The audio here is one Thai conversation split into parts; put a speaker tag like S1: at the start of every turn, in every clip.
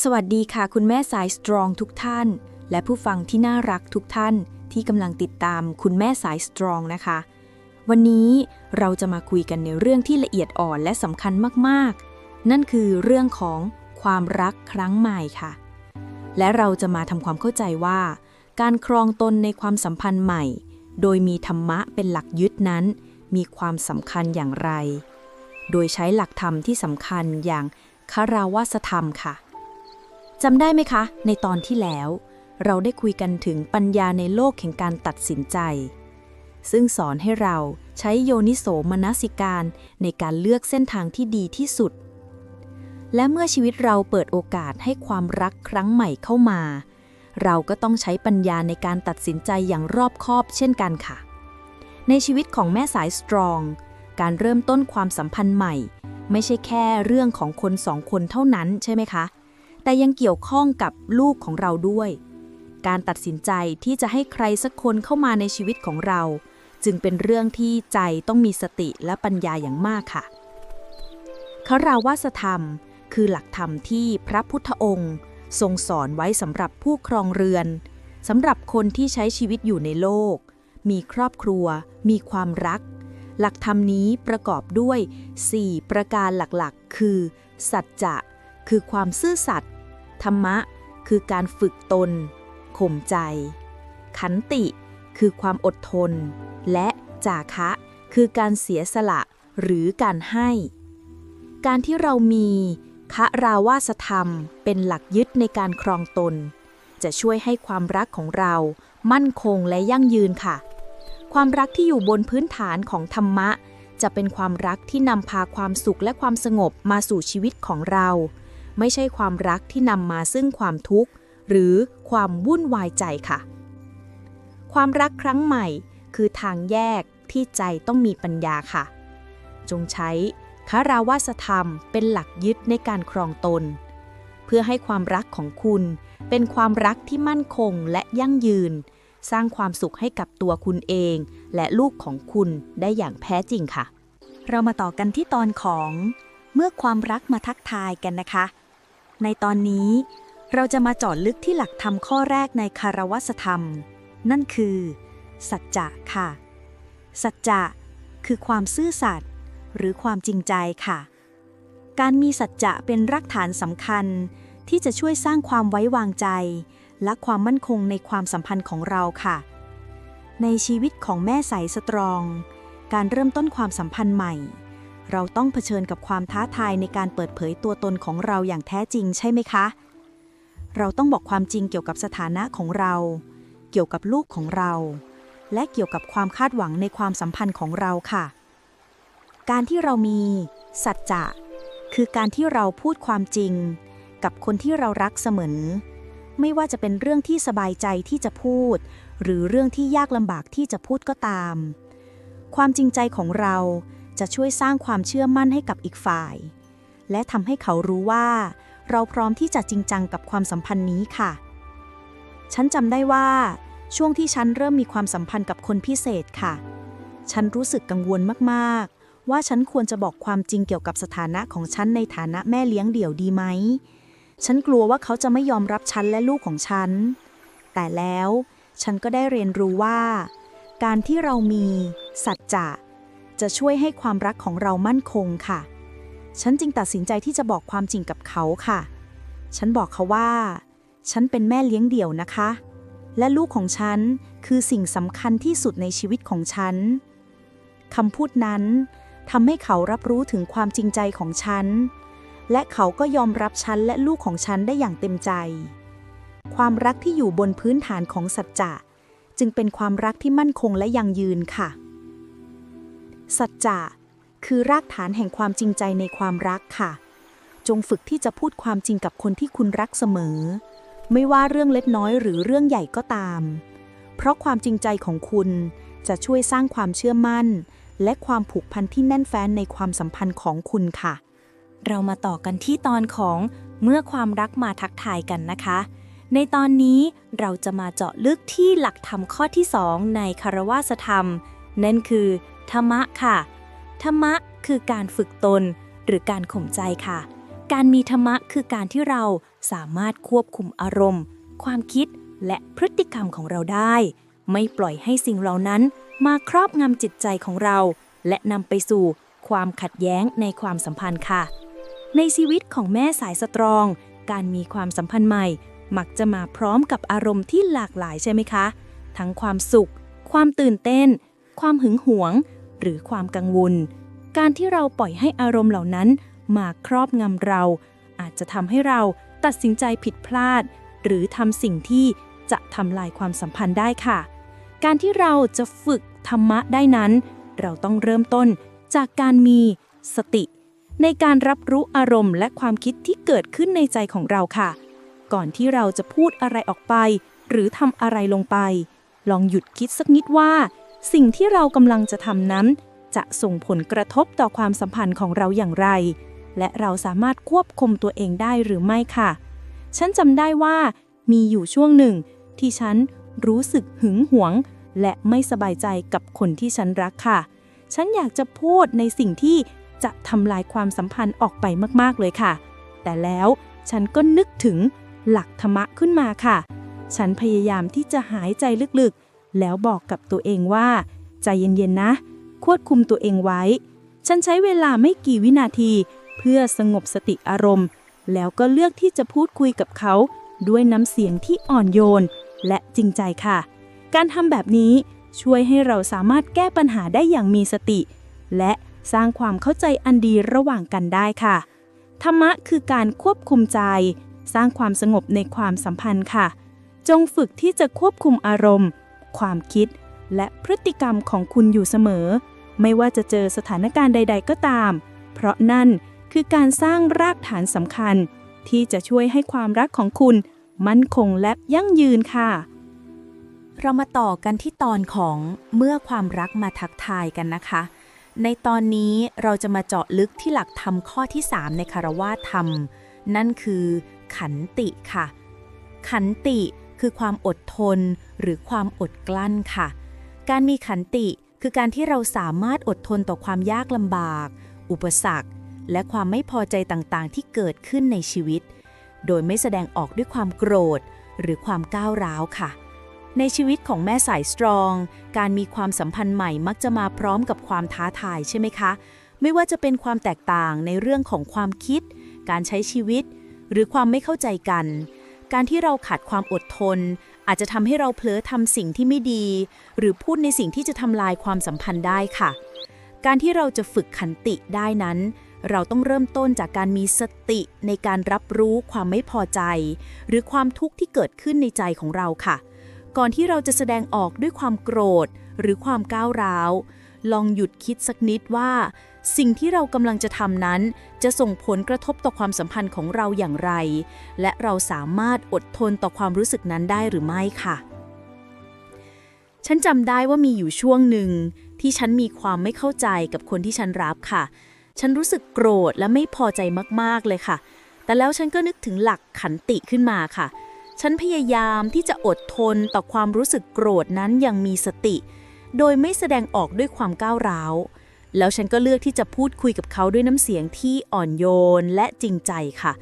S1: สวัสดีค่ะ คุณแม่สายสตรองทุกท่าน และผู้ฟังที่น่ารักทุกท่านที่กำลังติดตามคุณแม่สายสตรองนะคะ วันนี้เราจะมาคุยกันในเรื่องที่ละเอียดอ่อนและสำคัญมากๆ นั่นคือเรื่องของความรักครั้งใหม่ค่ะ และเราจะมาทำความเข้าใจว่า การครองตนในความสัมพันธ์ใหม่ โดยมีธรรมะเป็นหลักยึดนั้น มีความสำคัญอย่างไร โดยใช้หลักธรรมที่สำคัญอย่างคาราวาสธรรมค่ะ จำได้ไหมคะ ในตอนที่แล้ว เราได้คุยกันถึงปัญญาในโลกแห่งการตัดสินใจ ซึ่งสอนให้เราใช้โยนิโสมนสิการในการเลือกเส้นทางที่ดีที่สุด และเมื่อชีวิตเราเปิดโอกาสให้ความรักครั้งใหม่เข้ามา เราก็ต้องใช้ปัญญาในการตัดสินใจอย่างรอบคอบเช่นกันค่ะ ในชีวิตของแม่สายสตรอง การเริ่มต้นความสัมพันธ์ใหม่ ไม่ใช่แค่เรื่องของคนสองคนเท่านั้นใช่ไหมคะ แต่ยังเกี่ยวข้องกับลูกของเราด้วย การตัดสินใจที่จะให้ใครสักคนเข้ามาในชีวิตของเรา จึงเป็นเรื่องที่ใจต้องมีสติและปัญญาอย่างมากค่ะคาราวาสธรรม คือหลักธรรมที่พระพุทธองค์ ทรงสอนไว้สำหรับผู้ครองเรือนสำหรับคนที่ใช้ชีวิตอยู่ในโลก มีครอบครัว มีความรัก หลักธรรมนี้ประกอบด้วย 4 ประการหลักๆ คือ สัจจะ คือความซื่อสัตย์ ธรรมะ คือการฝึกตน ข่มใจ ขันติ คือความอดทน และจาคะ คือการเสียสละหรือการให้ การที่เรามีคะราวาสธรรมเป็นหลักยึดในการครองตน จะช่วยให้ความรักของเรามั่นคงและยั่งยืนค่ะ ความรักที่อยู่บนพื้นฐานของธรรมะ จะเป็นความรักที่นำพาความสุขและความสงบมาสู่ชีวิตของเรา ไม่ใช่ความรักที่นำมาซึ่งความทุกข์ หรือความวุ่นวายใจค่ะ ความรักครั้งใหม่คือทางแยกที่ใจต้องมีปัญญาค่ะ จงใช้คาราวาสธรรมเป็นหลักยึดในการครองตน เพื่อให้ความรักของคุณเป็นความรักที่มั่นคงและยั่งยืน สร้างความสุขให้กับตัวคุณเอง และลูกของคุณได้อย่างแท้จริงค่ะ
S2: เรามาต่อกันที่ตอนของ เมื่อความรักมาทักทายกันนะคะ ในตอนนี้ เราจะมาเจาะลึกที่หลักธรรมข้อแรกในคารวสธรรม นั่นคือ สัจจะค่ะ สัจจะคือความซื่อสัตย์หรือความจริงใจค่ะ การมีสัจจะเป็นรากฐานสำคัญที่จะช่วยสร้างความไว้วางใจ และความมั่นคงในความสัมพันธ์ของเราค่ะ ในชีวิตของแม่ใสสตรอง การเริ่มต้นความสัมพันธ์ใหม่ เราต้องเผชิญกับความท้าทายในการเปิดเผยตัวตนของเราอย่างแท้จริงใช่ไหมคะ เราต้องบอกความจริงเกี่ยวกับสถานะของเรา เกี่ยวกับลูกของเรา และเกี่ยวกับความคาดหวังในความสัมพันธ์ของเราค่ะ การที่เรามีสัจจะคือการที่เราพูดความจริง กับคนที่เรารักเสมอ ไม่ว่าจะเป็นเรื่องที่สบายใจที่จะพูด หรือเรื่องที่ยากลำบากที่จะพูดก็ตาม ความจริงใจของเรา จะช่วยสร้างความเชื่อมั่นให้กับอีกฝ่าย และทำให้เขารู้ว่า เราพร้อมที่จะจริงจังกับความสัมพันธ์นี้ค่ะ ฉันจำได้ว่า ช่วงที่ฉันเริ่มมีความสัมพันธ์กับคนพิเศษค่ะ ฉันรู้สึกกังวลมากๆ ว่าฉันควรจะบอกความจริงเกี่ยวกับสถานะของฉันในฐานะแม่เลี้ยงเดี่ยวดีไหม ฉันกลัวว่าเขาจะไม่ยอมรับฉันและลูกของฉัน แต่แล้วฉันก็ได้เรียนรู้ว่า การที่เรามี สัจจะ จะช่วยให้ความรักของเรามั่นคงค่ะ ฉันจึงตัดสินใจที่จะบอกความจริงกับเขาค่ะ ฉันบอกเขาว่า ฉันเป็นแม่เลี้ยงเดี่ยวนะคะ และลูกของฉันคือสิ่งสำคัญที่สุดในชีวิตของฉันคำพูดนั้นทำให้เขารับรู้ถึงความจริงใจของฉัน และเขาก็ยอมรับฉันและลูกของฉันได้อย่างเต็มใจ ความรักที่อยู่บนพื้นฐานของสัจจะจึงเป็นความรักที่มั่นคงและยั่งยืนค่ะ สัจจะคือรากฐานแห่งความจริงใจในความรักค่ะ จงฝึกที่จะพูดความจริงกับคนที่คุณรักเสมอ ไม่ว่าเรื่องเล็กน้อยหรือเรื่องใหญ่ก็ตาม เพราะความจริงใจของคุณจะช่วยสร้างความเชื่อมั่น และความผูกพันที่แน่นแฟ้นในความสัมพันธ์ของคุณค่ะ
S1: เรามาต่อกันที่ตอนของเมื่อความรักมาทักทายกันนะคะ ในตอนนี้เราจะมาเจาะลึกที่หลักธรรมข้อที่ 2 ในคารวาสธรรม นั่นคือ ธรรมะค่ะ ธรรมะคือการฝึกตนหรือการข่มใจค่ะ การมีธรรมะคือการที่เรา
S3: สามารถควบคุมอารมณ์ ความคิดและพฤติกรรมของเราได้ ไม่ปล่อยให้สิ่งเหล่านั้นมาครอบงำจิตใจของเรา และนำไปสู่ความขัดแย้งในความสัมพันธ์ค่ะ ในชีวิตของแม่สายสตรอง การมีความสัมพันธ์ใหม่ มักจะมาพร้อมกับอารมณ์ที่หลากหลายใช่ไหมคะ ทั้งความสุข ความตื่นเต้น ความหึงหวง หรือความกังวล การที่เราปล่อยให้อารมณ์เหล่านั้นมาครอบงำเรา อาจจะทำให้เราตัดสินใจผิดพลาด หรือทำสิ่งที่จะทำลายความสัมพันธ์ได้ค่ะ การที่เราจะฝึกธรรมะได้นั้น เราต้องเริ่มต้นจากการมีสติ ในการรับรู้อารมณ์และความคิดที่เกิดขึ้นในใจของเราค่ะ ก่อนที่เราจะพูดอะไรออกไป หรือทำอะไรลงไป ลองหยุดคิดสักนิดว่า สิ่งที่เรากำลังจะทำนั้น จะส่งผลกระทบต่อความสัมพันธ์ของเราอย่างไร และเราสามารถควบคุมตัวเองได้หรือไม่ค่ะ ฉันจำได้ว่า มีอยู่ช่วงหนึ่ง ที่ฉันรู้สึกหึงหวง และไม่สบายใจกับคนที่ฉันรักค่ะ ฉันอยากจะพูดในสิ่งที่จะทำลายความสัมพันธ์ออกไปมากๆเลยค่ะ แต่แล้วฉันก็นึกถึงหลักธรรมะขึ้นมาค่ะ ฉันพยายามที่จะหายใจลึกๆ แล้วบอกกับตัวเองว่า ใจเย็นๆนะ ควบคุมตัวเองไว้ ฉันใช้เวลาไม่กี่วินาที เพื่อสงบสติอารมณ์ แล้วก็เลือกที่จะพูดคุยกับเขาด้วยน้ำเสียงที่อ่อนโยน และจริงใจค่ะ การทำแบบนี้ช่วยให้เราสามารถแก้ปัญหาได้อย่างมีสติ และสร้างความเข้าใจอันดีระหว่างกันได้ค่ะ ธรรมะคือการควบคุมใจ สร้างความสงบในความสัมพันธ์ค่ะ จงฝึกที่จะควบคุมอารมณ์ ความคิด และพฤติกรรมของคุณอยู่เสมอ ไม่ว่าจะเจอสถานการณ์ใด ๆ ก็ตาม เพราะนั่นคือการสร้างรากฐานสำคัญ ที่จะช่วยให้ความรักของคุณมั่นคงและยั่งยืนค่ะ
S1: เรามาต่อกันที่ตอนของเมื่อความรักมาทักทายกันนะคะ ในตอนนี้เราจะมาเจาะลึกที่หลักธรรมข้อที่ 3 ในคารวาธรรม นั่นคือขันติค่ะ ขันติ คือความอดทน หรือความอดกลั้นค่ะ การมีขันติคือการที่เราสามารถอดทนต่อความยากลำบาก อุปสรรค และความไม่พอใจต่างๆ ที่เกิดขึ้นในชีวิต โดยไม่แสดงออกด้วยความโกรธ หรือความก้าวร้าวค่ะ ในชีวิตของแม่สายสตรอง การมีความสัมพันธ์ใหม่มักจะมาพร้อมกับความท้าทายใช่ไหมคะ ไม่ว่าจะเป็นความแตกต่างในเรื่องของความคิด การใช้ชีวิต หรือความไม่เข้าใจกัน การที่เราขาดความอดทน อาจจะทำให้เราเผลอทำสิ่งที่ไม่ดี หรือพูดในสิ่งที่จะทำลายความสัมพันธ์ได้ค่ะ การที่เราจะฝึกขันติได้นั้น เราต้องเริ่มต้นจากการมีสติในการรับรู้ความไม่พอใจ หรือความทุกข์ที่เกิดขึ้นในใจของเราค่ะ ก่อนที่เราจะแสดงออกด้วยความโกรธ หรือความก้าวร้าว ลองหยุดคิดสักนิดว่า สิ่งที่เรากำลังจะทำนั้น จะส่งผลกระทบต่อความสัมพันธ์ของเราอย่างไร และเราสามารถอดทนต่อความรู้สึกนั้นได้หรือไม่ค่ะ ฉันจำได้ว่ามีอยู่ช่วงหนึ่ง ที่ฉันมีความไม่เข้าใจกับคนที่ฉันรับค่ะ ฉันรู้สึกโกรธและไม่พอใจมากๆเลยค่ะ แต่แล้วฉันก็นึกถึงหลักขันติขึ้นมาค่ะ ฉันพยายามที่จะอดทนต่อความรู้สึกโกรธนั้นอย่างมีสติ โดยไม่แสดงออกด้วยความก้าวร้าว แล้วฉันก็เลือกที่จะพูดคุยกับเขาด้วยน้ำเสียงที่อ่อนโยนและจริงใจค่ะ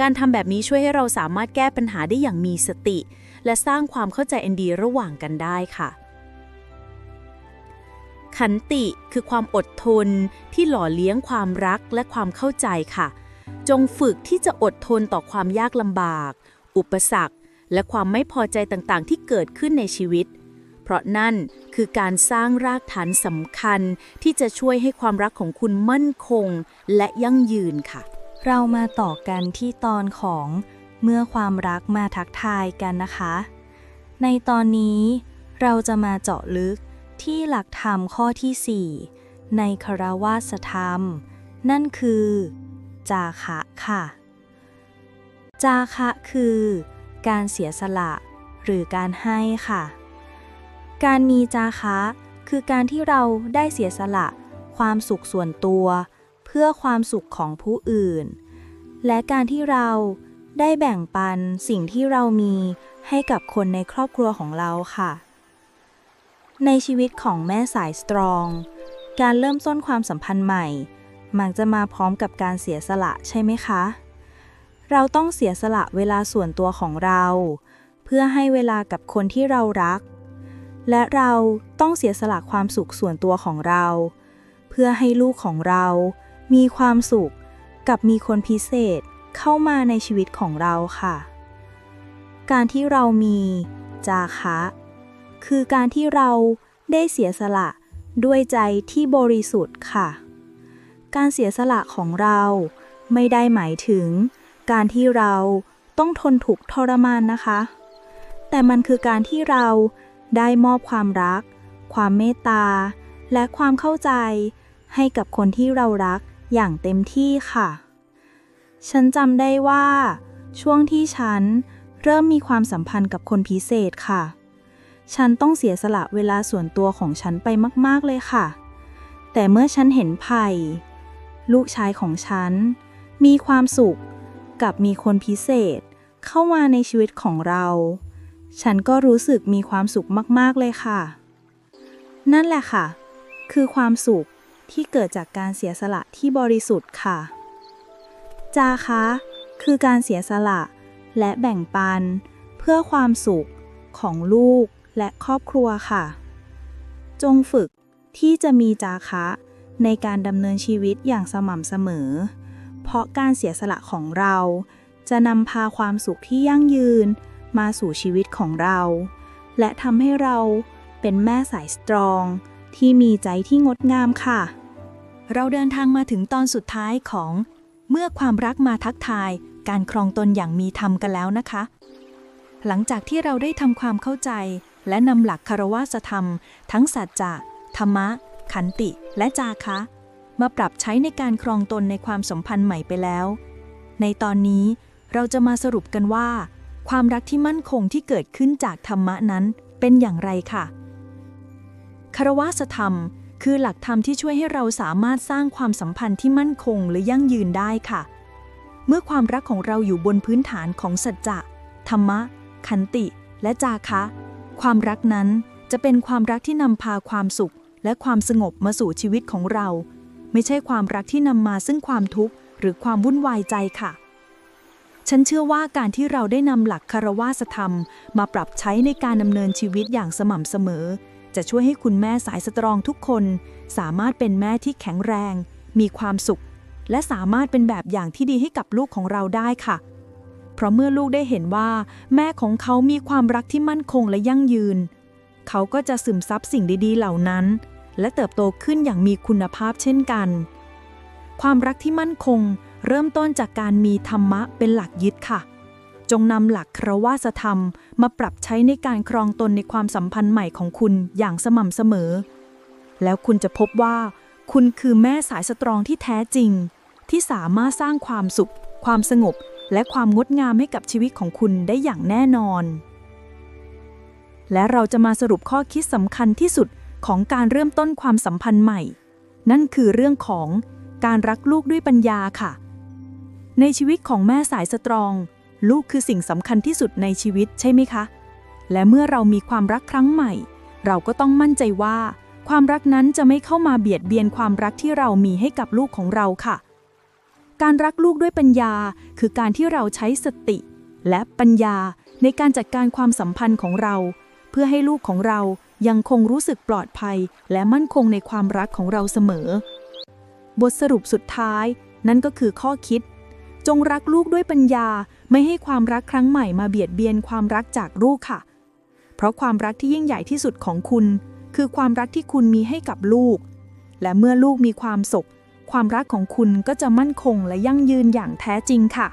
S1: การทำแบบนี้ช่วยให้เราสามารถแก้ปัญหาได้อย่างมีสติ และสร้างความเข้าใจอันดีระหว่างกันได้ค่ะขันติคือความอดทนที่หล่อเลี้ยงความรักและความเข้าใจค่ะ จงฝึกที่จะอดทนต่อความยากลำบาก อุปสรรค และความไม่พอใจต่างๆ ที่เกิดขึ้นในชีวิต เพราะนั่น คือการสร้างรากฐานสำคัญที่จะช่วยให้ความรักของคุณมั่นคงและยั่งยืนค่ะ
S3: เรามาต่อกันที่ตอนของเมื่อความรักมาทักทายกันนะคะ ในตอนนี้เราจะมาเจาะลึกที่หลักธรรมข้อที่ 4 ในคารวาสธรรม นั่นคือ จาคะค่ะ จาคะคือ การเสียสละ หรือการให้ค่ะ การมีจาคะ คือการที่เราได้เสียสละ ความสุขส่วนตัว เพื่อความสุขของผู้อื่น และการที่เราได้แบ่งปันสิ่งที่เรามีให้กับคนในครอบครัวของเราค่ะ ในชีวิตของแม่สายสตรอง การเริ่มต้นความสัมพันธ์ใหม่ มักจะมาพร้อมกับการเสียสละใช่ไหมคะ เราต้องเสียสละเวลาส่วนตัวของเรา เพื่อให้เวลากับคนที่เรารัก และเราต้องเสียสละความสุขส่วนตัวของเรา เพื่อให้ลูกของเรา มีความสุขกับมีคนพิเศษเข้ามาในชีวิตของเราค่ะ การที่เรามีจาคะ คือการที่เราได้เสียสละด้วยใจที่บริสุทธิ์ค่ะ การเสียสละของเราไม่ได้หมายถึง การที่เราต้องทนถูกทรมานนะคะ แต่มันคือการที่เรา ได้มอบความรัก ความเมตตา และความเข้าใจ ให้กับคนที่เรารักอย่างเต็มที่ค่ะ ฉันจำได้ว่า ช่วงที่ฉันเริ่มมีความสัมพันธ์กับคนพิเศษค่ะ ฉันต้องเสียสละเวลาส่วนตัวของฉันไปมาก ๆ เลยค่ะ แต่เมื่อฉันเห็นไผ่ลูกชายของฉัน มีความสุขกับมีคนพิเศษเข้ามาในชีวิตของเรา ฉันก็รู้สึกมีความสุขมาก ๆ เลยค่ะ นั่นแหละค่ะ คือความสุขที่เกิดจากการเสียสละที่บริสุทธิ์ค่ะ จาคะ คือการเสียสละและแบ่งปัน เพื่อความสุขของลูกและครอบครัวค่ะ จงฝึกที่จะมีจาคะ ในการดำเนินชีวิตอย่างสม่ำเสมอ เพราะการเสียสละของเราจะนำพาความสุขที่ยั่งยืน มาสู่ชีวิตของเรา และทำให้เราเป็นแม่สายสตรอง ที่มีใจที่งดงามค่ะ
S1: เราเดินทางมาถึงตอนสุดท้ายของ เมื่อความรักมาทักทาย การครองตนอย่างมีธรรมกันแล้วนะคะ หลังจากที่เราได้ทำความเข้าใจ และนำหลักคารวาสธรรม ทั้งสัจจะธรรมะ ขันติ และจาคะ มาปรับใช้ในการครองตนในความสัมพันธ์ใหม่ไปแล้ว ในตอนนี้เราจะมาสรุปกันว่า ความรักที่มั่นคงที่เกิดขึ้นจากธรรมะนั้นเป็นอย่างไรค่ะคารวาสธรรม คือหลักธรรมที่ช่วยให้เราสามารถสร้างความสัมพันธ์ที่มั่นคงและยั่งยืนได้ค่ะ เมื่อความรักของเราอยู่บนพื้นฐานของสัจจะ ธรรมะ ขันติ และจาคะ ความรักนั้นจะเป็นความรักที่นำพาความสุข และความสงบมาสู่ชีวิตของเรา ไม่ใช่ความรักที่นำมาซึ่งความทุกข์หรือความวุ่นวายใจค่ะ ฉันเชื่อว่าการที่เราได้นำหลักคารวาสธรรม มาปรับใช้ในการดำเนินชีวิตอย่างสม่ำเสมอ จะช่วยให้คุณแม่สายสตรองทุกคน สามารถเป็นแม่ที่แข็งแรง มีความสุข และสามารถเป็นแบบอย่างที่ดีให้กับลูกของเราได้ค่ะ เพราะเมื่อลูกได้เห็นว่า แม่ของเขามีความรักที่มั่นคงและยั่งยืน เขาก็จะซึมซับสิ่งดีๆ เหล่านั้น และเติบโตขึ้นอย่างมีคุณภาพเช่นกัน ความรักที่มั่นคง เริ่มต้นจากการมีธรรมะเป็นหลักยึดค่ะ จงนำหลักครวาสธรรม มาปรับใช้ในการครองตนในความสัมพันธ์ใหม่ของคุณอย่างสม่ำเสมอ แล้วคุณจะพบว่า คุณคือแม่สายสตรองที่แท้จริง ที่สามารถสร้างความสุข ความสงบ และความงดงามให้กับชีวิตของคุณได้อย่างแน่นอน และเราจะมาสรุปข้อคิดสำคัญที่สุดของการเริ่มต้นความสัมพันธ์ใหม่ นั่นคือเรื่องของการรักลูกด้วยปัญญาค่ะ ในชีวิตของแม่สายสตรอง ลูกคือสิ่งสำคัญที่สุดในชีวิตใช่ไหมคะ และเมื่อเรามีความรักครั้งใหม่ เราก็ต้องมั่นใจว่า ความรักนั้นจะไม่เข้ามาเบียดเบียนความรักที่เรามีให้กับลูกของเราค่ะ การรักลูกด้วยปัญญา คือการที่เราใช้สติ และปัญญาในการจัดการความสัมพันธ์ของเรา เพื่อให้ลูกของเรายังคงรู้สึกปลอดภัย และมั่นคงในความรักของเราเสมอ บทสรุปสุดท้าย นั่นก็คือข้อคิด จงรักลูกด้วยปัญญาไม่ให้ความรักครั้งใหม่มาเบียดเบียนความรักจากลูกค่ะ เพราะความรักที่ยิ่งใหญ่ที่สุดของคุณ คือความรักที่คุณมีให้กับลูก และเมื่อลูกมีความสุข ความรักของคุณก็จะมั่นคงและยั่งยืนอย่างแท้จริงค่ะ